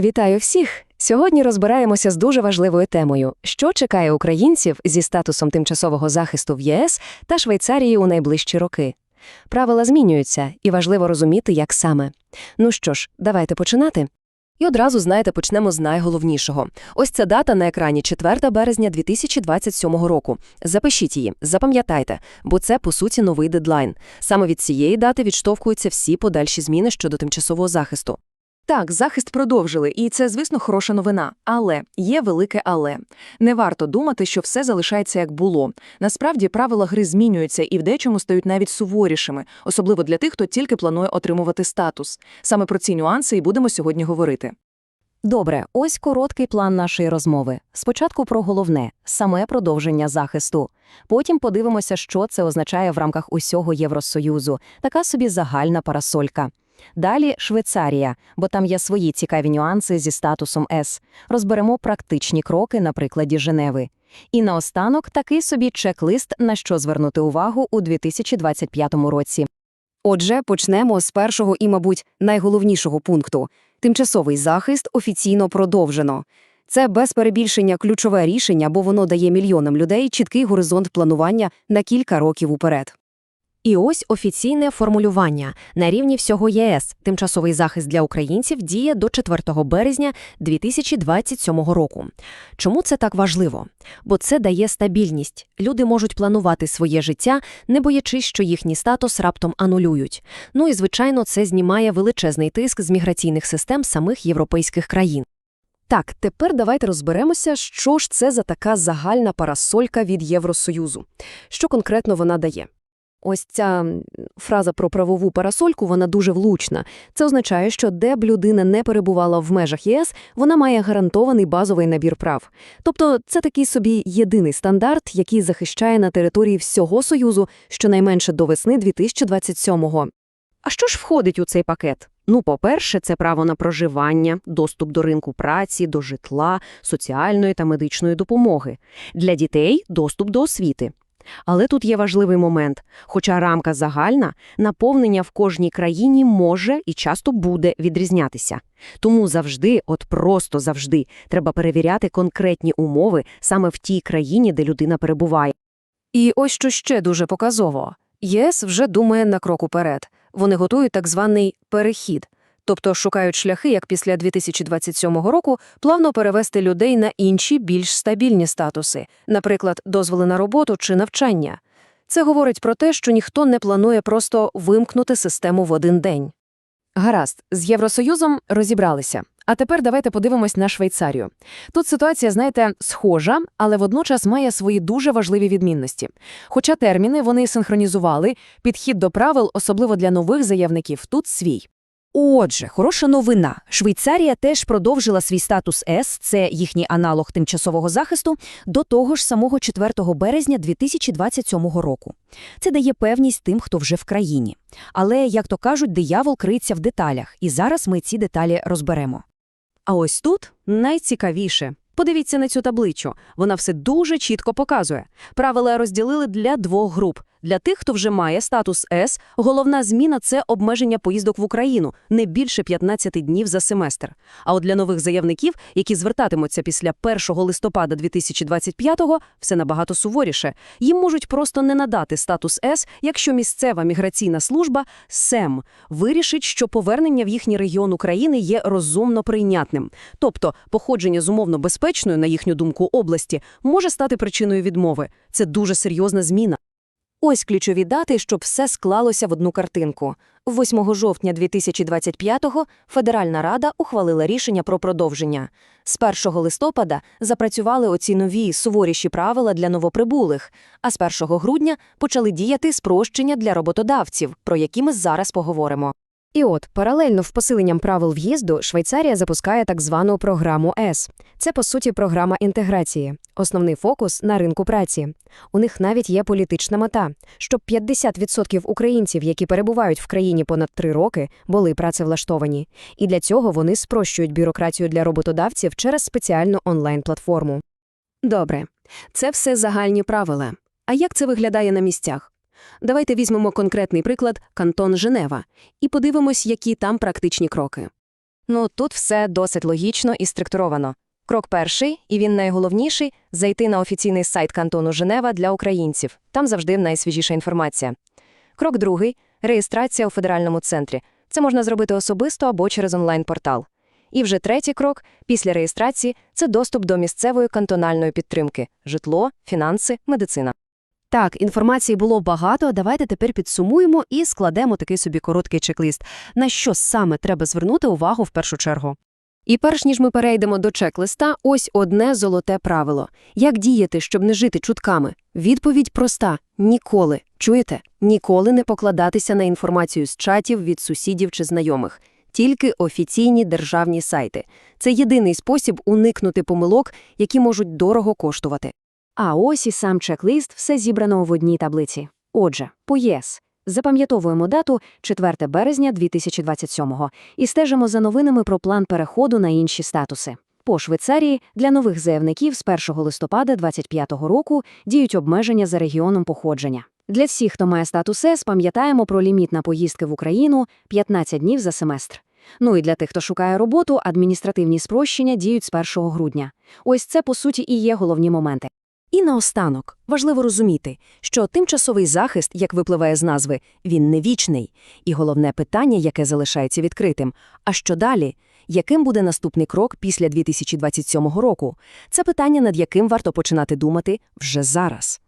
Вітаю всіх! Сьогодні розбираємося з дуже важливою темою, що чекає українців зі статусом тимчасового захисту в ЄС та Швейцарії у найближчі роки. Правила змінюються, і важливо розуміти, як саме. Ну що ж, давайте починати. І одразу, знаєте, почнемо з найголовнішого. Ось ця дата на екрані 4 березня 2027 року. Запишіть її, запам'ятайте, бо це, по суті, новий дедлайн. Саме від цієї дати відштовхуються всі подальші зміни щодо тимчасового захисту. Так, захист продовжили, і це, звісно, хороша новина. Але є велике але. Не варто думати, що все залишається як було. Насправді правила гри змінюються і в дечому стають навіть суворішими, особливо для тих, хто тільки планує отримувати статус. Саме про ці нюанси і будемо сьогодні говорити. Добре, ось короткий план нашої розмови. Спочатку про головне – саме продовження захисту. Потім подивимося, що це означає в рамках усього Євросоюзу. Така собі загальна парасолька. Далі Швейцарія, бо там є свої цікаві нюанси зі статусом С. Розберемо практичні кроки на прикладі Женеви. І наостанок такий собі чек-лист, на що звернути увагу у 2025 році. Отже, почнемо з першого і, мабуть, найголовнішого пункту – тимчасовий захист офіційно продовжено. Це без перебільшення ключове рішення, бо воно дає мільйонам людей чіткий горизонт планування на кілька років уперед. І ось офіційне формулювання. На рівні всього ЄС тимчасовий захист для українців діє до 4 березня 2027 року. Чому це так важливо? Бо це дає стабільність. Люди можуть планувати своє життя, не боячись, що їхній статус раптом анулюють. Ну і, звичайно, це знімає величезний тиск з міграційних систем самих європейських країн. Так, тепер давайте розберемося, що ж це за така загальна парасолька від Євросоюзу. Що конкретно вона дає? Ось ця фраза про правову парасольку, вона дуже влучна. Це означає, що де б людина не перебувала в межах єС, вона має гарантований базовий набір прав. Тобто це такий собі єдиний стандарт, який захищає на території всього Союзу щонайменше до весни 2027-го. А що ж входить у цей пакет? Ну, по-перше, це право на проживання, доступ до ринку праці, до житла, соціальної та медичної допомоги. Для дітей – доступ до освіти. Але тут є важливий момент. Хоча рамка загальна, наповнення в кожній країні може і часто буде відрізнятися. Тому завжди, от просто завжди, треба перевіряти конкретні умови саме в тій країні, де людина перебуває. І ось що ще дуже показово. ЄС вже думає на крок уперед. Вони готують так званий перехід. Тобто шукають шляхи, як після 2027 року плавно перевести людей на інші більш стабільні статуси, наприклад, дозволи на роботу чи навчання. Це говорить про те, що ніхто не планує просто вимкнути систему в один день. Гаразд, з Євросоюзом розібралися. А тепер давайте подивимось на Швейцарію. Тут ситуація, знаєте, схожа, але водночас має свої дуже важливі відмінності. Хоча терміни вони синхронізували, підхід до правил, особливо для нових заявників, тут свій. Отже, хороша новина. Швейцарія теж продовжила свій статус С, це їхній аналог тимчасового захисту, до того ж самого 4 березня 2027 року. Це дає певність тим, хто вже в країні. Але, як то кажуть, диявол криється в деталях, і зараз ми ці деталі розберемо. А ось тут найцікавіше. Подивіться на цю табличу. Вона все дуже чітко показує. Правила розділили для двох груп. Для тих, хто вже має статус С, головна зміна – це обмеження поїздок в Україну не більше 15 днів за семестр. А от для нових заявників, які звертатимуться після 1 листопада 2025-го, все набагато суворіше. Їм можуть просто не надати статус С, якщо місцева міграційна служба СЕМ вирішить, що повернення в їхній регіон України є розумно прийнятним. Тобто походження з умовно безпечної, на їхню думку, області може стати причиною відмови. Це дуже серйозна зміна. Ось ключові дати, щоб все склалося в одну картинку. 8 жовтня 2025-го Федеральна Рада ухвалила рішення про продовження. З 1 листопада запрацювали оці нові суворіші правила для новоприбулих, а з 1 грудня почали діяти спрощення для роботодавців, про які ми зараз поговоримо. І от, паралельно з посиленням правил в'їзду, Швейцарія запускає так звану програму С. Це, по суті, програма інтеграції. Основний фокус – на ринку праці. У них навіть є політична мета, щоб 50% українців, які перебувають в країні понад три роки, були працевлаштовані. І для цього вони спрощують бюрократію для роботодавців через спеціальну онлайн-платформу. Добре. Це все загальні правила. А як це виглядає на місцях? Давайте візьмемо конкретний приклад кантон Женева і подивимось, які там практичні кроки. Ну, тут все досить логічно і структуровано. Крок перший, і він найголовніший – зайти на офіційний сайт кантону Женева для українців. Там завжди найсвіжіша інформація. Крок другий – реєстрація у федеральному центрі. Це можна зробити особисто або через онлайн-портал. І вже третій крок – після реєстрації – це доступ до місцевої кантональної підтримки – житло, фінанси, медицина. Так, інформації було багато, давайте тепер підсумуємо і складемо такий собі короткий чек-лист. На що саме треба звернути увагу в першу чергу? І перш ніж ми перейдемо до чек-листа, ось одне золоте правило. Як діяти, щоб не жити чутками? Відповідь проста – ніколи. Чуєте? Ніколи не покладатися на інформацію з чатів від сусідів чи знайомих. Тільки офіційні державні сайти. Це єдиний спосіб уникнути помилок, які можуть дорого коштувати. А ось і сам чек-лист, все зібрано в одній таблиці. Отже, по ЄС. Запам'ятовуємо дату 4 березня 2027-го і стежимо за новинами про план переходу на інші статуси. По Швейцарії для нових заявників з 1 листопада 2025 року діють обмеження за регіоном походження. Для всіх, хто має статус С, пам'ятаємо про ліміт на поїздки в Україну 15 днів за семестр. Ну і для тих, хто шукає роботу, адміністративні спрощення діють з 1 грудня. Ось це, по суті, і є головні моменти. І наостанок, важливо розуміти, що тимчасовий захист, як випливає з назви, він не вічний. І головне питання, яке залишається відкритим – а що далі? Яким буде наступний крок після 2027 року? Це питання, над яким варто починати думати вже зараз.